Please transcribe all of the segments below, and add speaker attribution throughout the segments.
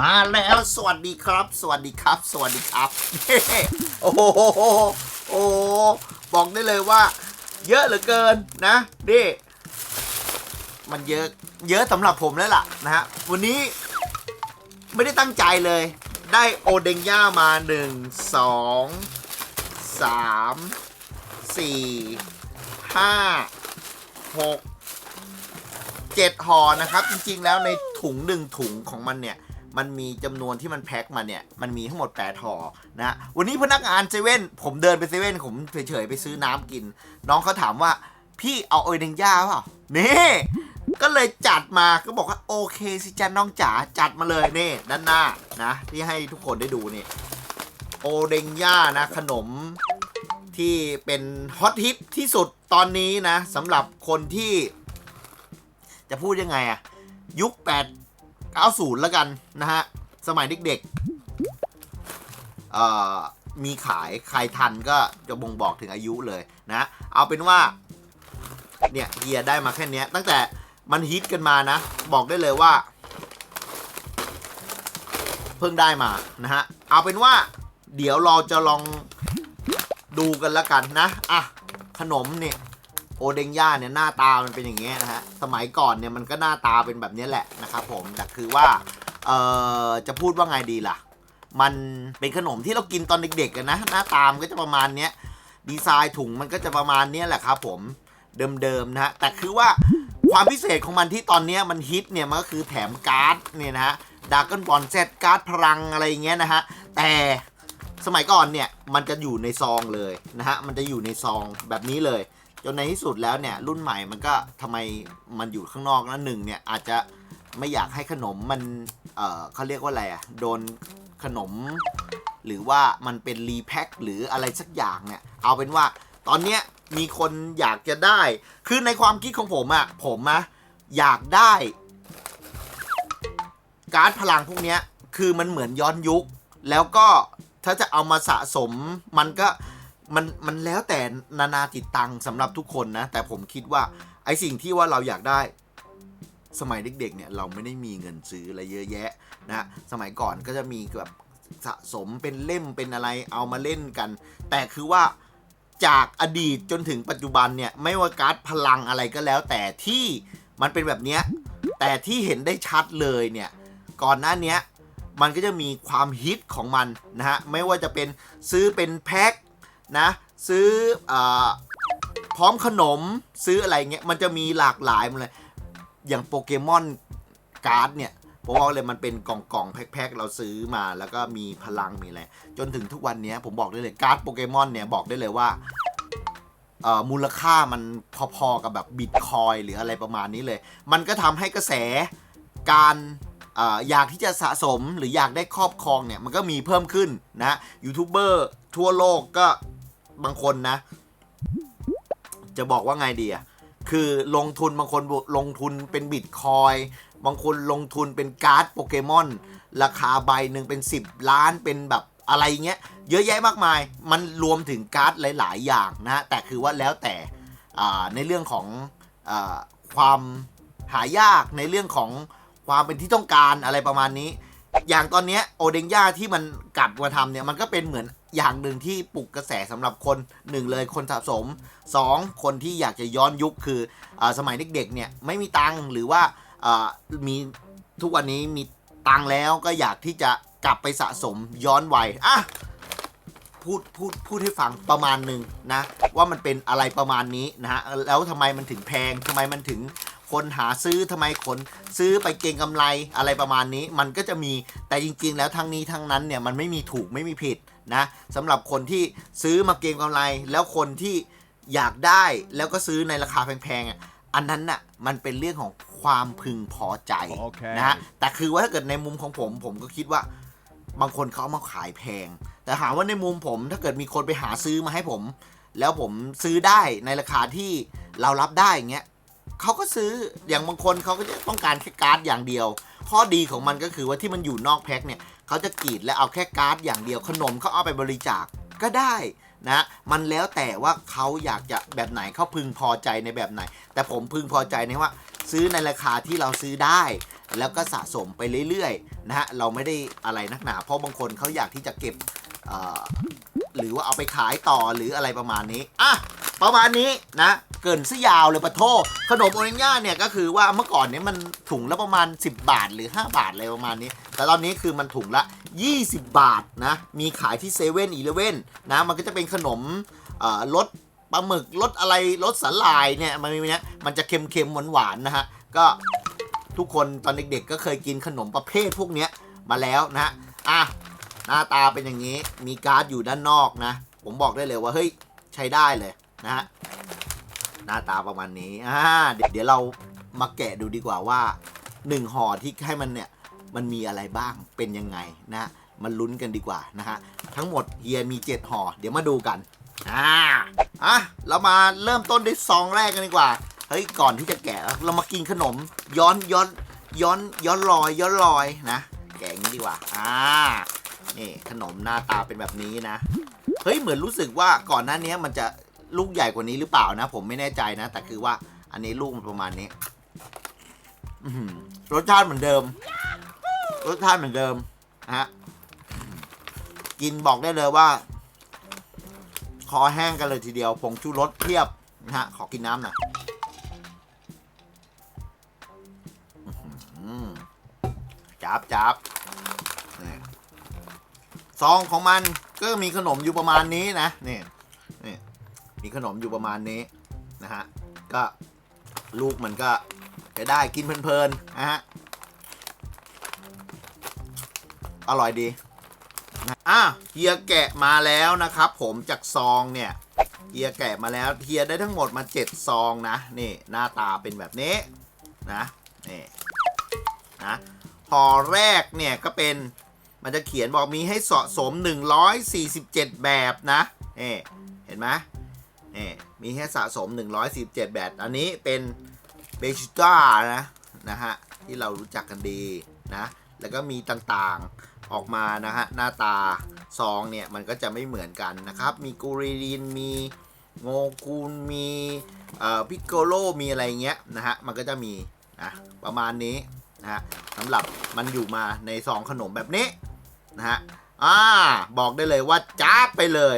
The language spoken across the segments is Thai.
Speaker 1: มาแล้วสวัสดีครับ สวัสดีครับ สวัสดีครับ โอ้โหโอ้โบอกได้เลยว่า เยอะเหลือเกินนะนี่มันเยอะเยอะสำหรับผมแล้วล่ะนะฮะวันนี้ไม่ได้ตั้งใจเลย ได้โอเดงย่ามาหนึ่งสองสามสี่ห้าหกเจ็ดห่อนะครับ จริงๆแล้วในถุงหนึ่งถุงของมันเนี่ย มันมีจำนวนที่มันแพ็คมาเนี่ย มันมีทั้งหมด8ห่อนะ วันนี้พนักงานเซเว่นผมเดินไปเซเว่นผมเฉยๆไปซื้อน้ำกิน น้องเขาถามว่าพี่เอาโอเดงย่าเปล่านี่ก็เลยจัดมาก็บอกว่าโอเคสิจันน้องจ๋าจัดมาเลยนี่ด้านหน้านะที่ให้ทุกคนได้ดูนี่โอเดงย่านะขนมที่เป็นฮอตฮิตที่สุดตอนนี้นะสำหรับคนที่ จะพูดยังไงอะยุค8 90 แล้วกันนะฮะ สมัยเด็กๆเอ่อมีขายใครทันก็จะบ่งบอกถึงอายุเลยนะ เอาเป็นว่า เนี่ยเฮียได้มาแค่เนี้ยตั้งแต่มันฮิตกันมานะ บอกได้เลยว่า เพิ่งได้มานะฮะ เอาเป็นว่า เดี๋ยวเราจะลองดูกันแล้วกันนะ อะ ขนมเนี่ย โอเดงย่าเนี่ยหน้าตามันเป็นอย่างเงี้ยนะฮะสมัยก่อนเนี่ยมันก็หน้าตาเป็นแบบนี้แหละนะครับผมแต่คือว่าเอ่อจะพูดว่าไงดีล่ะ มันเป็นขนมที่เรากินตอนเด็กๆกันนะหน้าตามนก็จะประมาณเนี้ยดีไซน์ถุงมันก็จะประมาณเนี้ยแหละครับผมเดิมๆนะฮะแต่คือว่าความพิเศษของมันที่ตอนเนี้ยมันฮิตเนี่ยมันก็คือแถมการ์ดเนี่ยนะฮะดากอนบอลเซตการ์ดพลังอะไรอย่างเงี้ยนะฮะแต่สมัยก่อนเนี่ยมันจะอยู่ในซองเลยนะฮะมันจะอยู่ในซองแบบนี้เลย จนในที่สุดแล้วเนี่ยรุ่นใหม่มันก็ทำไมมันอยู่ข้างนอกนะหนึ่งเนี่ยอาจจะไม่อยากให้ขนมมันเออเขาเรียกว่าอะไรอะ่ะโดนขนม หรือว่ามันเป็นรีแพ็คหรืออะไรสักอย่างเนี่ยเอาเป็นว่าตอนเนี้ยมีคนอยากจะได้ คือในความคิดของผมอะ่ะผมอะอยากได้ การ์ดพลังพวกเนี้ยคือมันเหมือนย้อนยุค แล้วก็ถ้าจะเอามาสะสมมันก็ มันมันแล้วแต่นานาจิตตังสำหรับทุกคนนะ แต่ผมคิดว่าไอสิ่งที่ว่าเราอยากได้สมัยเด็กๆเนี่ยเราไม่ได้มีเงินซื้ออะไรเยอะแยะนะสมัยก่อนก็จะมีแบบสะสมเป็นเล่มเป็นอะไรเอามาเล่นกัน แต่คือว่าจากอดีตจนถึงปัจจุบันเนี่ยไม่ว่าการ์ดพลังอะไรก็แล้ว แต่ที่มันเป็นแบบเนี้ยแต่ที่เห็นได้ชัดเลยเนี่ยก่อนหน้านี้มันก็จะมีความฮิตของมันนะฮะไม่ว่าจะเป็นซื้อเป็นแพ็ค นะ ซื้ออพร้อมขนมซื้ออะไรเงี้ยมันจะมีหลากหลายหมันเลยอย่างโปเกมอนการ์ดเนี่ยเพราะว่าเลยมันเป็นกล่องกล่องแพ็คๆเราซื้อมาแล้วก็มีพลังมีอะไรจนถึงทุกวันนี้ผมบอกได้เลยการ์ดโปเกมอนเนี่ยบอกได้เลยว่ามูลค่ามันพอๆกับแบบบิตคอยหรืออะไรประมาณนี้เลย มันก็ทำให้กระแสการออยากที่จะสะสมหรืออยากได้ครอบครองเนี่ยมันก็มีเพิ่มขึ้นนะยูทูบเบอร์ทั่วโลกก็ บางคนนะ จะบอกว่าไงดีอะคือลงทุนบางคนลงทุนเป็นบิตคอยบางคนลงทุนเป็นการ์ดโปเกมอน ราคาใบหนึ่งเป็น 10 ล้านเป็นแบบอะไรเงี้ย เยอะแยะมากมาย มันรวมถึงการ์ดหลาย ๆ อย่างนะฮะ แต่คือว่าแล้วแต่อ่าในเรื่องของอาความหายากในเรื่องของความเป็นที่ต้องการอะไรประมาณนี้ อย่างตอนเนี้ยโอเดงย่าที่มันกลับมาทำเนี่ย มันก็เป็นเหมือน อย่างหนึ่งที่ปลุกกระแสสำหรับคนหนึ่งเลยคนสะสมสองคนที่อยากจะย้อนยุคคืออสมัยเด็กๆเนี่ยไม่มีตังหรือว่ามีทุกวันนี้มีตังแล้วก็อยากที่จะกลับไปสะสมย้อนวัยอะพูดพูดพูดให้ฟังประมาณหนึ่งนะ ว่ามันเป็นอะไรประมาณนี้นะฮะแล้วทำไมมันถึงแพงทำไมมันถึง คนหาซื้อทำไมคนซื้อไปเก็งกำไรอะไรประมาณนี้ มันก็จะมีแต่จริง ๆ แล้วทั้งนี้ทั้งนั้นเนี่ยมันไม่มีถูกไม่มีผิดนะสำหรับคนที่ซื้อมาเก็งกำไร แล้วคนที่อยากได้แล้วก็ซื้อในราคาแพงๆอะอันนั้นน่ะมันเป็นเรื่องของความพึงพอใจ
Speaker 2: โอเค
Speaker 1: นะฮะแต่คือว่าถ้าเกิดในมุมของผม ผมก็คิดว่าบางคนเขาเอามาขายแพง แต่ถามว่าในมุมผมถ้าเกิดมีคนไปหาซื้อมาให้ผม แล้วผมซื้อได้ในราคาที่เรารับได้อย่างเงี้ย เขาก็ซื้ออย่างบางคนเขาก็จะต้องการแค่การ์ดอย่างเดียว ข้อดีของมันก็คือว่าที่มันอยู่นอกแพ็คเนี่ยเขาจะกรีดและเอาแค่การ์ดอย่างเดียวขนมเขาเอาไปบริจาคก็ได้นะมันแล้วแต่ว่าเขาอยากจะแบบไหนเขาพึงพอใจในแบบไหน แต่ผมพึงพอใจในว่า ซื้อในราคาที่เราซื้อได้ แล้วก็สะสมไปเรื่อยๆนะฮะเราไม่ได้อะไรนักหนา เพราะบางคนเขาอยากที่จะเก็บหรือว่าเอาไปขายต่อหรืออะไรประมาณนี้อะ ประมาณนี้นะ เกินซะยาวเลยปะโทขนมโอเนย่าเนี่ยก็คือว่าเมื่อก่อนเนี่ยมันถุงละประมาณ 10 บาทหรือ 5 บาทอะไรประมาณนี้ แต่ตอนนี้คือมันถุงละ 20 บาทนะ มีขายที่เซเว่นอีเลเว่นนะ มันก็จะเป็นขนมอ่อรสปลาหมึกรสอะไรรสสาลายเนี่ยมันมีเนี้ยมันจะเค็มๆหวานๆนะฮะ ก็ทุกคนตอนเด็กๆ ก็เคยกินขนมประเภทพวกเนี้ยมาแล้วนะฮะอะหน้าตาเป็นอย่างนี้ มีการ์ดอยู่ด้านนอกนะ ผมบอกได้เลยว่าเฮ้ยใช้ได้เลย นะฮะหน้าตาประมาณนี้อ่าเดี๋ยวเรามาแกะดูดีกว่าว่าหนึ่งห่อที่ให้มันเนี่ยมันมีอะไรบ้างเป็นยังไงนะมันลุ้นกันดีกว่านะฮะทั้งหมดเฮียมี 7ห่อเดี๋ยวมาดูกันอ่าอะเรามาเริ่มต้นด้วยซองแรกกันดีกว่าเฮ้ยก่อนที่จะแกะเรามากินขนมย้อนย้อนย้อนย้อนรอยย้อนรอยนะ แกะงี้ดีกว่าอ่านี่ขนมหน้าตาเป็นแบบนี้นะเฮ้ยเหมือนรู้สึกว่าก่อนหน้านี้มันจะ ลูกใหญ่กว่านี้หรือเปล่านะ ผมไม่แน่ใจนะ แต่คือว่าอันนี้ลูกมันประมาณนี้รสชาติเหมือนเดิม รสชาติเหมือนเดิมนะฮะกินบอกได้เลยว่า คอแห้งกันเลยทีเดียวผงชูรสเทียบนะฮะขอกินน้ำหน่อยจับจับซองของมันก็มีขนมอยู่ประมาณนี้นะนี่นี่ มีขนมอยู่ประมาณนี้นะฮะ ก็ลูกมันก็จะได้กินเพลินๆนะฮะ อร่อยดีนะอะเฮียแกะมาแล้วนะครับ ผมจากซองเนี่ยเฮียแกะมาแล้วเฮียได้ทั้งหมดมา 7 ซองนะนี่หน้าตาเป็นแบบนี้นะนี่นะห่อแรกเนี่ยก็เป็นมันจะเขียนบอกมีให้สะสม 147 แบบนะนี่เห็นไหม นี่มีให้สะสม 147 แบบอันนี้เป็นเบชิต้านะนะฮะที่เรารู้จักกันดีนะแล้วก็มีต่างๆออกมานะฮะหน้าตาซองเนี่ยมันก็จะไม่เหมือนกันนะครับ มีกูริลินมีโงกุนมีพิกโกโลมีอะไรเงี้ยนะฮะมันก็จะมีนะประมาณนี้นะฮะสำหรับมันอยู่มาในซองขนมแบบนี้นะฮะอ่าบอกได้เลยว่าจ้าไปเลย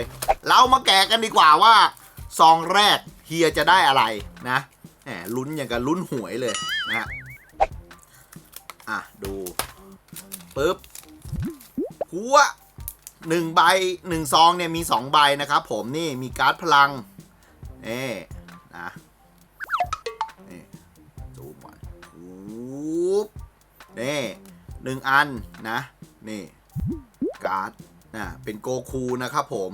Speaker 1: เรามาแกะกันดีกว่าว่า ซองแรกเฮียจะได้อะไรนะแหมลุ้นอย่างกับลุ้นหวยเลยนะฮะอะ ดูปึ๊บหัวหนึ่งใบหนึ่งซองเนี่ยมีสองใบนะครับผมนี่มีการ์ดพลังนี่นะนี่ซูมก่อนปุ๊บนี่หนึ่งอันนะ นี่ การ์ดนะเป็นโกคูนะครับผม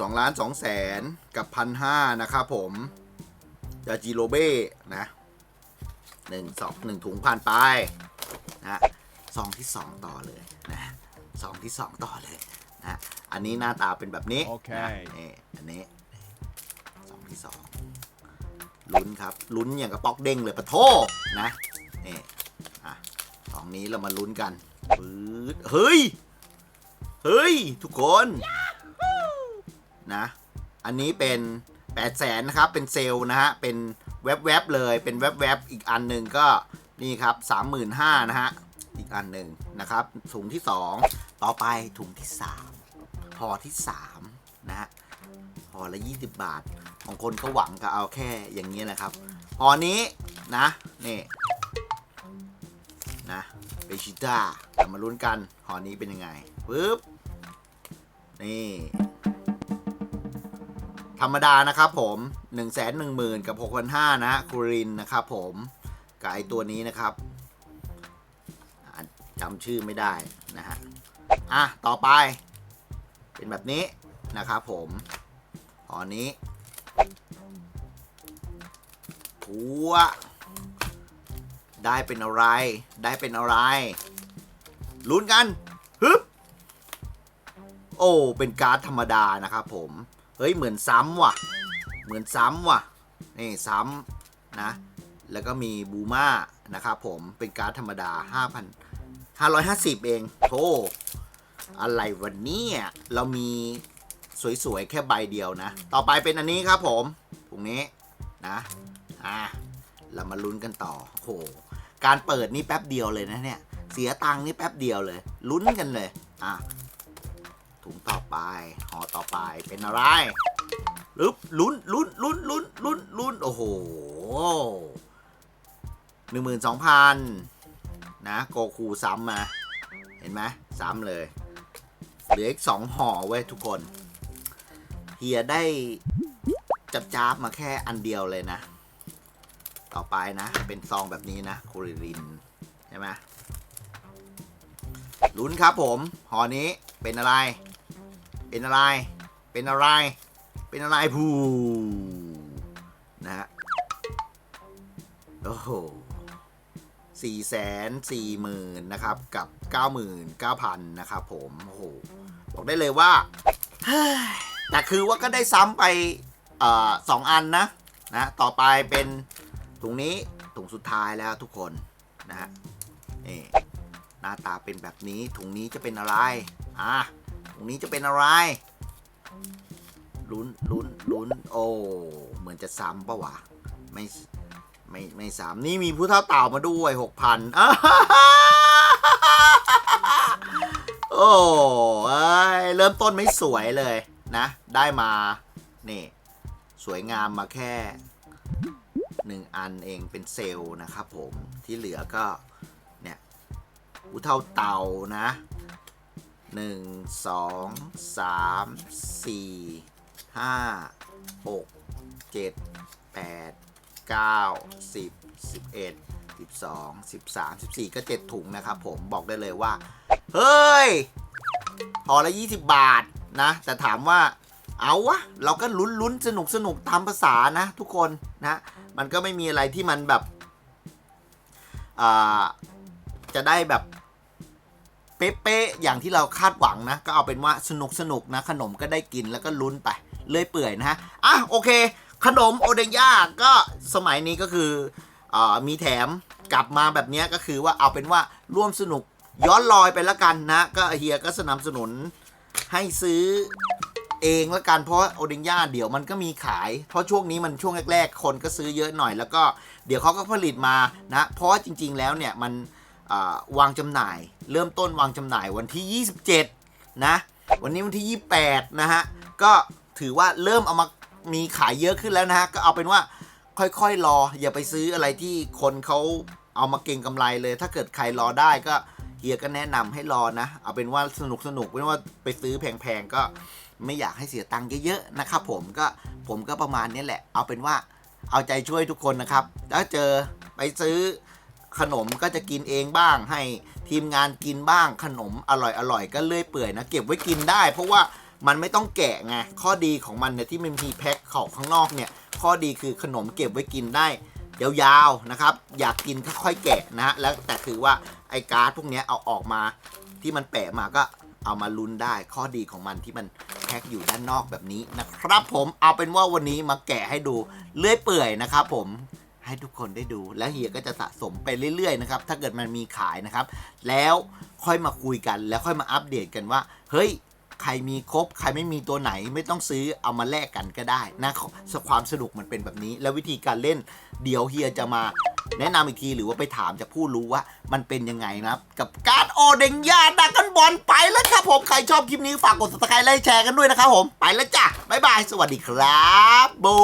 Speaker 1: สองล้านสองแสนกับพันห้านะครับผมยาจิโรเบ้นะหนึ่งสองหนึ่งถุงผ่านไปนะซองที่ 2 ต่อเลยนะซองที่ 2 ต่อเลยนะอันนี้หน้าตาเป็นแบบนี้
Speaker 2: โอเค
Speaker 1: นะนี่อันนี้ซองที่2ลุ้นครับลุ้นอย่างกระป๊อกเด้งเลยปะโทนะนี่อะสองนี้เรามาลุ้นกันปื๊ดเฮ้ย เฮ้ย ทุกคน นะ อันนี้เป็น8 0 0แสนนะครับ เป็นเซลล์นะฮะ เป็นแวบๆเลย เป็นแวบๆอีกอันหนึ่งก็นี่ครับ35,000นะฮะ อีกอันหนึ่งนะครับถุงที่ 2 ต่อไปถุงที่3ห่อที่ 3 นะฮะห่อละ 20 บาทบางคนก็หวังก็เอาแค่อย่างนี้นะครับห่อนี้นะ นี่นะเบชิต้ามาลุ้นกันห่อนี้เป็นยังไงปึ๊บ นี่ ธรรมดานะครับผม1 1 0 0 0 0 กับ 6,500นะคูรินนะครับผมกับไอตัวนี้นะครับจำชื่อไม่ได้นะฮะอะต่อไป เป็นแบบนี้นะครับผมหอนี้หัวได้เป็นอะไร ได้เป็นอะไร ลุ้นกันฮึบโอ้ เป็นการ์ดธรรมดานะครับผม เฮ้ยเหมือนซ้ำว่ะ เหมือนซ้ำว่ะ นี่ซ้ำนะ แล้วก็มีบูมานะครับผมเป็นการ์ดธรรมดา 5,000 550 เองโธ่อะไรวันนี้เรามีสวยๆ แค่ใบเดียวนะ ต่อไปเป็นอันนี้ครับผมถุงนี้นะ อะ เรามาลุ้นกันต่อโห การเปิดนี่แป๊บเดียวเลยนะเนี่ย เสียตังค์นี่แป๊บเดียวเลย ลุ้นกันเลย อะ ถุงต่อไปห่อต่อไปเป็นอะไรลุบลุ้นลุ้นลุ้นลุ้นลุ้นลุ้นโอ้โหหนึ่งหมื่นสองพันนะโกคูซ้ำมาเห็นไหมซ้ำเลยเหลืออีกสองห่อเว้ยทุกคนเฮียได้จับจ้าบมาแค่อันเดียวเลยนะ ต่อไปนะ เป็นซองแบบนี้นะโคริรินใช่ไหมลุ้นครับผมห่อนี้เป็นอะไร เป็นอะไร เป็นอะไร เป็นอะไรพูนะฮะ โอ้โหสี่แสนสี่หมื่นนะครับ กับเก้าหมื่นเก้าพันนะครับผม โอ้โห บอกได้เลยว่า แต่คือว่าก็ได้ซ้ำไปอสองอันนะ นะ ต่อไปเป็นถุงนี้ ถุงสุดท้ายแล้วทุกคนนะฮะนี่หน้าตาเป็นแบบนี้ถุงนี้จะเป็นอะไร อะ ถุงนี้จะเป็นอะไรลุ้นลุ้นลุ้นโอ้เหมือนจะซ้ำปะวะไม่ไม่ไม่ซ้ำนี่มีผู้เท่าเต่ามาด้วยหกพันโอ้เอ้ยเริ่มต้นไม่สวยเลยนะ ได้มา นี่ สวยงามมาแค่หนึ่งอันเองเป็นเซลล์นะครับผมที่เหลือก็ เนี่ยผู้เท่าเต่านะ หนึ่งสองสามสี่ห้าหกเจ็ดแปดเก้าสิบสิบเอ็ดสิบสองสิบสามสิบสี่ก็เจ็ดถุงนะครับผมบอกได้เลยว่า เฮ้ยพอละยี่สิบบาทนะ แต่ถามว่าเอาวะ เราก็ลุ้นลุ้นสนุกสนุกตามภาษานะ ทุกคนนะ มันก็ไม่มีอะไรที่มันแบบจะได้แบบ เป๊ะๆอย่างที่เราคาดหวังนะ ก็เอาเป็นว่าสนุกสนุกนะ ขนมก็ได้กินแล้วก็ลุ้นไปเลื่อยเปื่อยนะฮะอะโอเค ขนมโอเดย่าก็สมัยนี้ก็คืออมีแถมกลับมาแบบนี้ก็คือว่าเอาเป็นว่าร่วมสนุกย้อนลอยไปละกันนะ ก็เฮียก็สนับสนุนให้ซื้อเองละกันเพราะโอเดย่าเดี๋ยวมันก็มีขาย เพราะช่วงนี้มันช่วงแรกๆ คนก็ซื้อเยอะหน่อยแล้วก็เดี๋ยวเขาก็ผลิตมานะ เพราะว่าจริงๆแล้วเนี่ยมัน วางจำหน่าย เริ่มต้นวางจำหน่ายวันที่ 27 นะ วันนี้วันที่ 28 นะฮะ ก็ถือว่าเริ่มเอามามีขายเยอะขึ้นแล้วนะฮะ ก็เอาเป็นว่าค่อยๆรอ อย่าไปซื้ออะไรที่คนเขาเอามาเก็งกำไรเลย ถ้าเกิดใครรอได้ก็เฮียก็แนะนำให้รอนะ เอาเป็นว่าสนุกสนุกไม่ว่าไปซื้อแพงๆก็ไม่อยากให้เสียตังค์เยอะๆนะครับผมก็ผมก็ประมาณนี้แหละ เอาเป็นว่าเอาใจช่วยทุกคนนะครับ ถ้าเจอไปซื้อ ขนมก็จะกินเองบ้าง ให้ทีมงานกินบ้างขนมอร่อยๆก็เลื่อยเปื่อยนะเก็บไว้กินได้ เพราะว่ามันไม่ต้องแกะไงข้อดีของมันเนี่ยที่มันมีแพ็คของข้างนอกเนี่ยข้อดีคือขนมเก็บไว้กินได้ยาวๆนะครับ อยากกินก็ค่อยแกะนะฮะแล้วแต่คือว่าไอ้การ์ดพวกนี้เอาออกมาที่มันแปะมาก็เอามาลุ้นได้ข้อดีของมันที่มันแพ็คอยู่ด้านนอกแบบนี้นะครับผมเอาเป็นว่าวันนี้มาแกะให้ดูเลื่อยเปื่อยนะครับผม ให้ทุกคนได้ดู แล้วเฮียก็จะสะสมไปเรื่อยๆนะครับ ถ้าเกิดมันมีขายนะครับ แล้วค่อยมาคุยกันแล้วค่อยมาอัปเดตกันว่า เฮ้ย ใครมีครบ ใครไม่มีตัวไหนไม่ต้องซื้อเอามาแลกกันก็ได้นะความสนุกมันเป็นแบบนี้ แล้ววิธีการเล่นเดี๋ยวเฮียจะมาแนะนำอีกทีหรือว่าไปถามจากผู้รู้ว่ามันเป็นยังไงนะครับ กับการโอเดงยาดักกันบอลไปแล้วครับผม ใครชอบคลิปนี้ฝากกด subscribe ไลค์แชร์กันด้วยนะครับผม ไปแล้วจ้ะ บ๊ายบาย สวัสดีครับบู